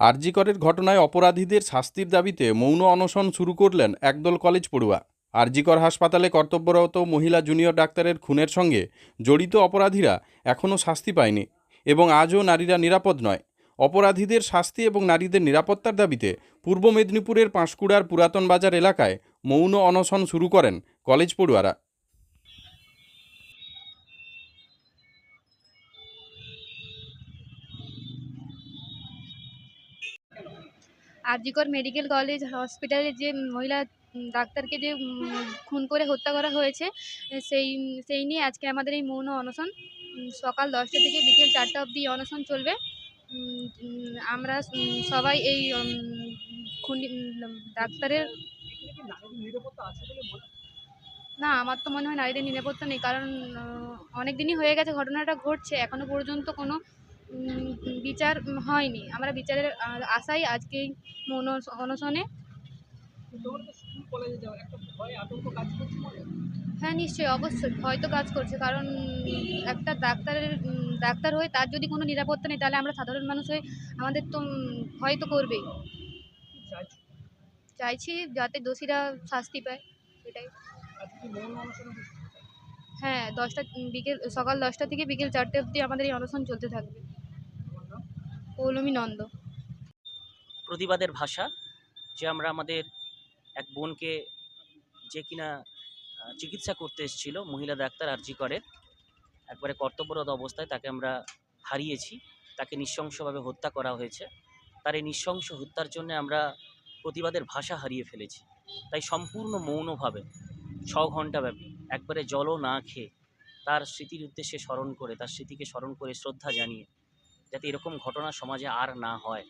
আরজিকরের ঘটনায় অপরাধীদের শাস্তির দাবিতে মৌন অনশন শুরু করলেন একদল কলেজ পড়ুয়া। আরজিকর হাসপাতালে কর্তব্যরত মহিলা জুনিয়র ডাক্তারের খুনের সঙ্গে জড়িত অপরাধীরা এখনও শাস্তি পায়নি এবং আজও নারীরা নিরাপদ নয়। অপরাধীদের শাস্তি এবং নারীদের নিরাপত্তার দাবিতে পূর্ব মেদিনীপুরের পাঁশকুড়ার পুরাতন বাজার এলাকায় মৌন অনশন শুরু করেন কলেজ পড়ুয়ারা। আরজিকর মেডিকেল কলেজ হসপিটালে যে মহিলা ডাক্তারকে যে খুন করে হত্যা করা হয়েছে, সেই সেই নিয়ে আজকে আমাদের এই মৌন অনশন সকাল দশটা থেকে বিকেল চারটা অবধি অনশন চলবে। আমরা সবাই এই খুনি ডাক্তারের না, আমার তো মনে হয় নারীদের নিরাপত্তা নেই, কারণ, অনেক দিনই হয়ে গেছে, ঘটনাটা ঘটছে, এখনও পর্যন্ত কোনো বিচার হয়নি। আমরা বিচারের আশাই আজকে অনশনে। হ্যাঁ নিশ্চয়ই, অবশ্যই। ভয় তো কাজ করছে, কারণ একটা ডাক্তারের ডাক্তার হয়ে তার যদি কোনো নিরাপত্তা নেই, তাহলে আমরা সাধারণ মানুষ হয়ে আমাদের তো ভয় তো করবেই চাইছি যাতে দোষীরা শাস্তি পায়, এটাই। হ্যাঁ দশটা বিকেল, সকাল দশটা থেকে বিকেল চারটে অবধি আমাদের এই অনশন চলতে থাকবে। পৌলমী নন্দ। প্রতিবাদের ভাষা, যে আমরা আমাদের এক বোনকে যে কিনা চিকিৎসা করতে এসেছিল, মহিলা ডাক্তার আরজি করে, একবারে কর্তব্যরত অবস্থায় তাকে আমরা হারিয়েছি, তাকে নৃশংসভাবে হত্যা করা হয়েছে। তার এই নৃশংস হত্যার জন্য আমরা প্রতিবাদের ভাষা হারিয়ে ফেলেছি। তাই সম্পূর্ণ মৌনভাবে, ছ ঘণ্টা ব্যাপী, একবারে জলও না খেয়ে, তার স্মৃতির উদ্দেশ্যে স্মরণ করে, তার স্মৃতিকে স্মরণ করে শ্রদ্ধা জানিয়ে যাতে এরকম ঘটনা সমাজে আর না হয়।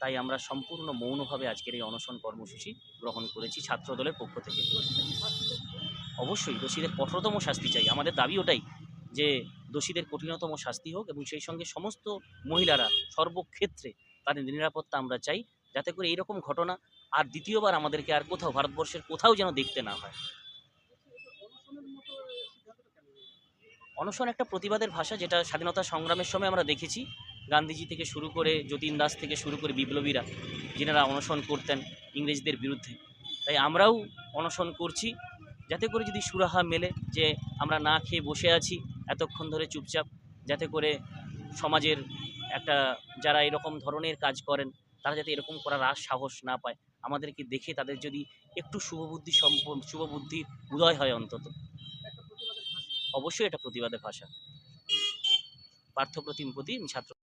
তাই আমরা সম্পূর্ণ মৌনভাবে আজকের এই অনশন কর্মসূচি গ্রহণ করেছি ছাত্রদলের পক্ষ থেকে। অবশ্যই দোষীদের কঠোরতম শাস্তি চাই। আমাদের দাবি ওটাই যে দোষীদের কঠিনতম শাস্তি হোক এবং সেই সঙ্গে সমস্ত মহিলারা সর্বক্ষেত্রে তাদের নিরাপত্তা আমরা চাই, যাতে করে এইরকম ঘটনা আর দ্বিতীয়বার আমাদেরকে আর কোথাও ভারতবর্ষের কোথাও যেন দেখতে না হয়। অনশন একটা প্রতিবাদের ভাষা যেটা স্বাধীনতা সংগ্রামের সময় আমরা দেখেছি। গান্ধীজি থেকে শুরু করে যতীন দাস থেকে শুরু করে বিপ্লবীরা, যেনারা অনশন করতেন ইংরেজদের বিরুদ্ধে। তাই আমরাও অনশন করছি, যাতে করে যদি সুরাহা মেলে যে আমরা না খেয়ে বসে আছি এতক্ষণ ধরে চুপচাপ, যাতে করে সমাজের একটা যারা এরকম ধরনের কাজ করেন, তারা যাতে এরকম করার আর সাহস না পায়। আমাদেরকে দেখে তাদের যদি একটু শুভবুদ্ধি সম্প শুভবুদ্ধির উদয় হয় অন্তত। অবশ্যই এটা প্রতিবাদের ভাষা। পার্থপ্রতিম প্রতি ছাত্র